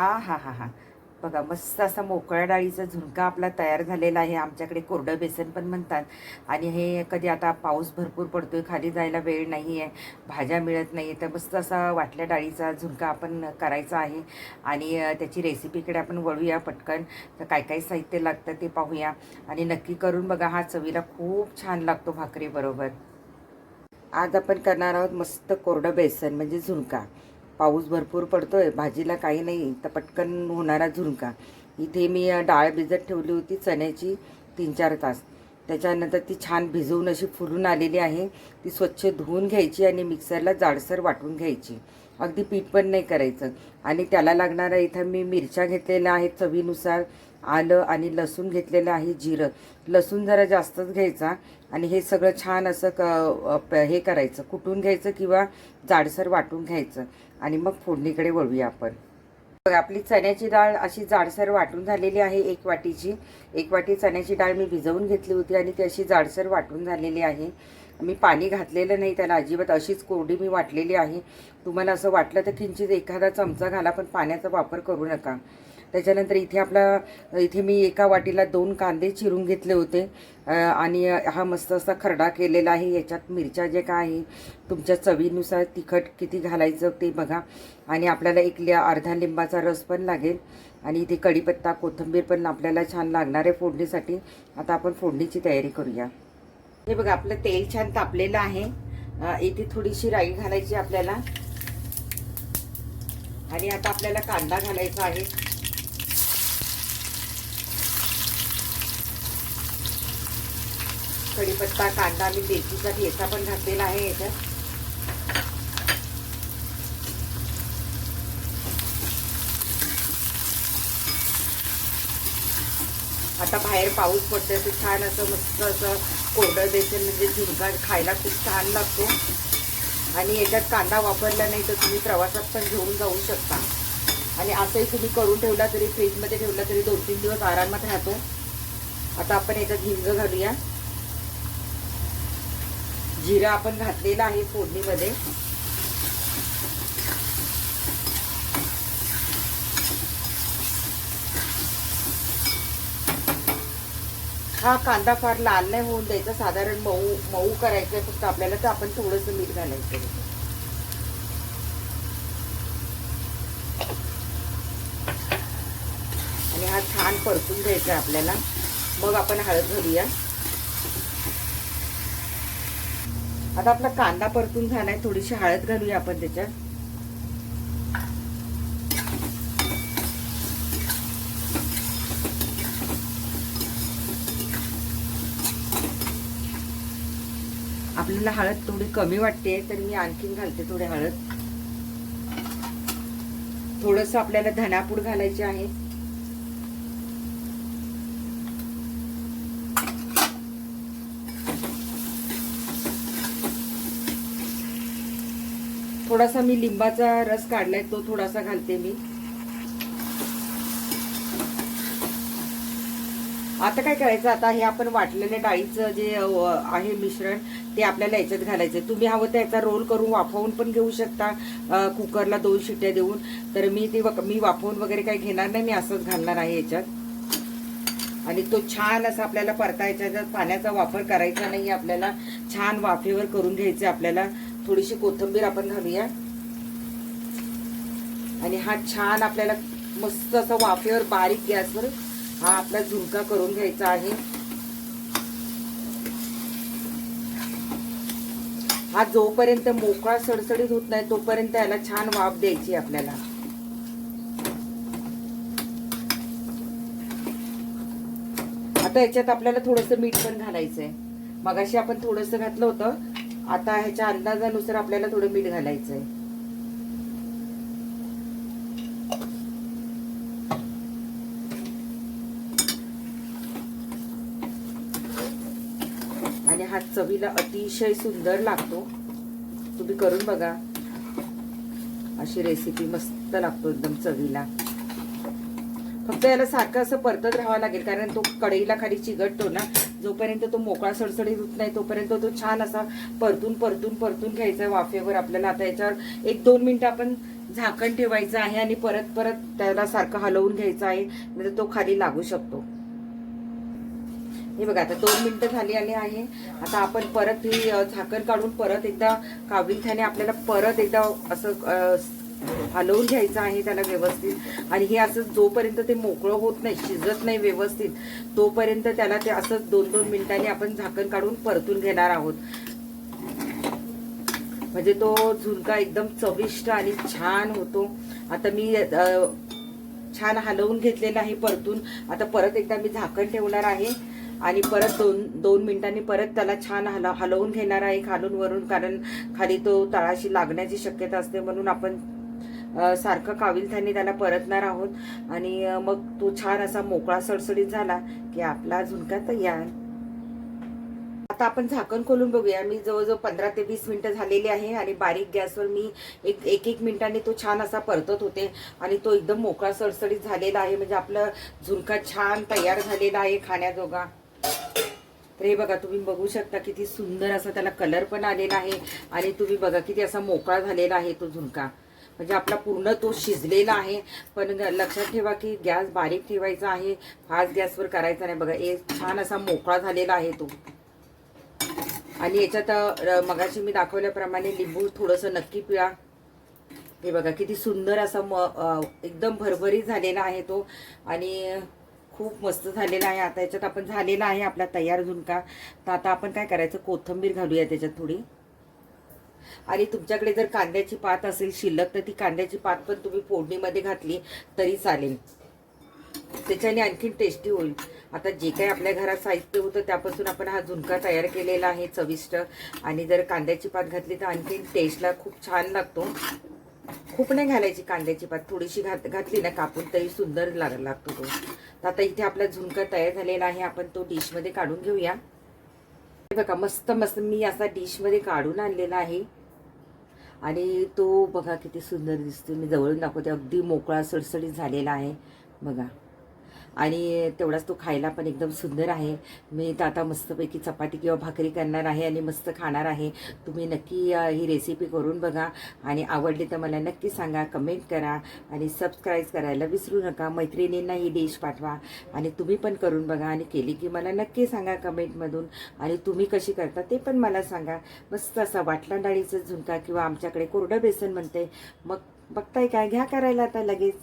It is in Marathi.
आ हा हा हा. बघा मस्त असा मोकळ्या डाळीचा झुणका आपला तयार झालेला आहे. आमच्याकडे कोरडं बेसन पण म्हणतात. आणि हे कधी आता पाऊस भरपूर पडतो आहे खाली जायला वेळ नाही आहे भाज्या मिळत नाही तर मस्त असा वाटल्या डाळीचा झुणका आपण करायचा आहे. आणि त्याची रेसिपीकडे आपण वळूया पटकन. तर काय काय साहित्य लागतं ते पाहूया. आणि नक्की करून बघा हा चवीला खूप छान लागतो भाकरीबरोबर आज आपण करणार आहोत मस्त कोरडं बेसन म्हणजे झुणका. पाऊस भरपूर पडतोय भाजीला काही नाही तर पटकन होणारा झुणका. इथे मी डाळ भिजत ठेवली होती चण्याची तीन चार तास. त्याच्यानंतर ती छान भिजवून अशी फुलून आलेली आहे. ती स्वच्छ धुवून घ्यायची आणि मिक्सरला जाडसर वाटून घ्यायची. अगदी पीठ पण नाही करायचं. आणि त्याला लागणारा इथं मी मिरच्या घेतलेल्या आहेत चवीनुसार आलं आणि लसूण घेतलेलं आहे जिरं. लसूण जरा जास्तच घ्यायचा आणि हे सगळं छान असं क हे करायचं. कुटून घ्यायचं किंवा जाडसर वाटून घ्यायचं. आणि मग फोडणीकडे वळूया आपण. बघा आपली चण्याची डाळ अशी जाडसर वाटून झालेली आहे एक वाटीची. एक वाटी चण्याची डाळ मी भिजवून घेतली होती आणि ती अशी जाडसर वाटून झालेली आहे. मी पाणी घातलेलं नाही त्याला अजिबात अशीच कोरडी मी वाटलेली आहे. तुम्हाला असं वाटलं तर किंचित एखादा चमचा घाला पण पाण्याचा वापर करू नका. त्याच्यानंतर इथे आपला इथे मी एका वाटीला दोन कांदे चिरून घेतले होते. आणि हा मस्त असा खरडा केलेला आहे. याच्यात मिरच्या जे काय आहे तुमच्या चवीनुसार तिखट किती घालायचं ते बघा. आणि आपल्याला एक लिया अर्धा लिंबाचा रस पण लागेल. आणि इथे कढीपत्ता कोथिंबीर पण आपल्याला छान लागणार आहे फोडणीसाठी. आता आपण फोडणीची तयारी करूया. हे बघा आपलं तेल छान तापलेलं आहे. इथे थोडीशी राई घालायची आपल्याला. आणि आता आपल्याला कांदा घालायचा आहे. कढीपत्ता कांदा आणि मेथीचा ठेचा पण घातलेला आहे याच्यात आता बाहेर पाऊस पडतोय ते छान असं मस्त असं कोरडं बेसन म्हणजे झुणका खायला खूप छान लागतो. आणि याच्यात कांदा वापरला नाही तर तुम्ही प्रवासात पण घेऊन जाऊ शकता. आणि असंही तुम्ही करून ठेवला तरी फ्रीजमध्ये ठेवला तरी दोन तीन दिवस आरामात राहतो. आता आपण याच्यात हिंग घालूया. जिरा आपण घातलेला आहे फोडणीमध्ये. हा कांदा फार लाल नाही होऊन द्यायचा साधारण मऊ मऊ करायचं आहे फक्त आपल्याला तर आपण थोडंसं मीठ घालायचं आणि हा छान परतून घ्यायचा आहे आपल्याला. मग आपण हळद घालूया. आता आपला कांदा परतून झालाय थोडीशी हळद घालूया आपण त्याच्यात. आपल्याला हळद थोडी कमी वाटते तर मी आणखीन घालते थोडी हळद. थोडस आपल्याला धनापूड घालायचे आहे. थोडासा मी लिंबाचा रस काढलाय तो थोडासा घालते मी. आता काय करायचं? आता हे आपण वाटलेल्या डाळीचं जे आहे मिश्रण ते आपल्याला याच्यात घालायचं तुम्ही हवं तर याचा रोल करून वाफवून पण घेऊ शकता. कुकरला दोन शिट्ट्या देऊन. तर मी ते वक- मी वाफवून वगैरे काही घेणार नाही. मी असंच घालणार आहे याच्यात. आणि तो छान असा आपल्याला परतायचा आहे. पाण्याचा वापर करायचा नाही आपल्याला. छान वाफेवर करून घ्यायचं आपल्याला. थोडीशी कोथिंबीर आपण घालूया. आणि हा छान आपल्याला मस्त असा वाफेवर बारीक गॅसवर हा आपला झुणका करून घ्यायचा आहे. हा जोपर्यंत मोकळा सडसडीत होत नाही तोपर्यंत याला छान वाफ द्यायची आपल्याला. आता याच्यात आपल्याला थोडंसं मीठ पण घालायचंय. मगाशी आपण थोडंसं घातलं होतं आता ह्याच्या अंदाजानुसार आपल्याला थोडं मीठ घालायचं आहे आणि हा चवीला अतिशय सुंदर लागतो. तुम्ही करून बघा. अशी रेसिपी मस्त लागतो एकदम चवीला. फक्त याला सारखं असं परतत राहावं लागेल कारण तो कढईला खाली चिघटतो ना जोपर्यंत तो मोकळा सडसडीत होत नाही तोपर्यंत तो छान असा परतून परतून परतून घ्यायचा आहे वाफेवर आपल्याला. आता याच्यावर एक दोन मिनिटं आपण झाकण ठेवायचं आहे आणि परत परत त्याला सारखं हलवून घ्यायचं आहे म्हणजे तो खाली लागू शकतो. हे बघा आता दोन मिनिटं झाली आली आहे. आता आपण परत ही झाकण काढून परत एकदा काविलथ्याने आपल्याला परत एकदा असं हलवून घ्यायचं आहे त्याला व्यवस्थित. आणि हे असं जोपर्यंत ते मोकळं होत नाही शिजत नाही व्यवस्थित तोपर्यंत त्याला ते असं दोन दोन मिनिटांनी आपण झाकण काढून परतून घेणार आहोत. म्हणजे तो झुणका एकदम चविष्ट आणि छान होतो. आता मी छान हलवून घेतलेला आहे परतून. आता परत एकदा मी झाकण ठेवणार आहे. आणि परत दोन दोन मिनिटांनी परत त्याला छान हला हलवून घेणार आहे खालून वरून. कारण खाली तो तळाशी लागण्याची शक्यता असते म्हणून आपण सारखं काविलथ्याने त्याला परतणार आहोत. आणि मग तो छान असा मोकळा सडसडीत झाला की आपला झुणका तयार. आता आपण झाकण खोलून बघूया. मी जवळजवळ पंधरा ते वीस मिनिटं झालेली आहे आणि बारीक गॅसवर मी एक एक एक मिनिटांनी तो छान असा परतत होते. आणि तो एकदम मोकळा सडसडीत झालेला आहे. म्हणजे आपलं झुणका छान तयार झालेला आहे खाण्याजोगा. तर हे बघा तुम्ही बघू शकता किती सुंदर असा त्याला कलर पण आलेला आहे. आणि तुम्ही बघा किती असा मोकळा झालेला आहे तो झुणका. म्हणजे आपला पूर्ण तो शिजलेला आहे. पण लक्षात ठेवा की गॅस बारीक ठेवायचा आहे. फास्ट गॅसवर करायचा नाही. बघा एक छान असा मोकळा झालेला आहे तो. आणि याच्यात मगाशी मी दाखवल्याप्रमाणे लिंबू थोडंसं नक्की पिळा. हे बघा किती सुंदर असा म एकदम भरभरीत झालेला आहे तो. आणि खूप मस्त झालेला आहे. आता याच्यात आपण झालेला आहे आपला तयार झुणका. तर आता आपण काय करायचं? कोथिंबीर घालूया त्याच्यात थोडी. आणि तुमच्याकडे जर कांद्याची पात असेल शिल्लक तर ती कांद्याची पात पण तुम्ही फोडणीमध्ये घातली तरी चालेल. त्याच्याने आणखीन टेस्टी होईल. आता जे काही आपल्या घरात साहित्य होतं त्यापासून आपण हा झुणका तयार केलेला आहे चविष्ट. आणि जर कांद्याची पात घातली तर आणखीन टेस्टला खूप छान लागतो. खूप नाही घालायची कांद्याची पात थोडीशी घात घातली ना कापून तरी सुंदर लाग लागतो तो. तर आता इथे आपला झुणका तयार झालेला आहे आपण तो डिशमध्ये काढून घेऊया. बघा मस्त मस्त मी असा डिशमध्ये काढून आणलेला आहे. आणि तो बघा किती सुंदर दिसतो मी जवळून दाखवते. अगदी मोकळा सडसडीत झालेला आहे. बघा. आणि तेवढाच तो खायला पण एकदम सुंदर आहे. मी तर आता मस्तपैकी चपाती किंवा भाकरी करणार आहे आणि मस्त खाणार आहे. तुम्ही नक्की ही रेसिपी करून बघा आणि आवडली तर मला नक्की सांगा कमेंट करा आणि सबस्क्राईब करायला विसरू नका. मैत्रिणींना ही डिश पाठवा आणि तुम्ही पण करून बघा आणि केली की मला नक्की सांगा कमेंटमधून आणि तुम्ही कशी करता ते पण मला सांगा. मस्त असा वाटला डाळीचं झुणका किंवा आमच्याकडे कोरडं बेसन म्हणते. मग बघताय काय? घ्या करायला आता लगेच.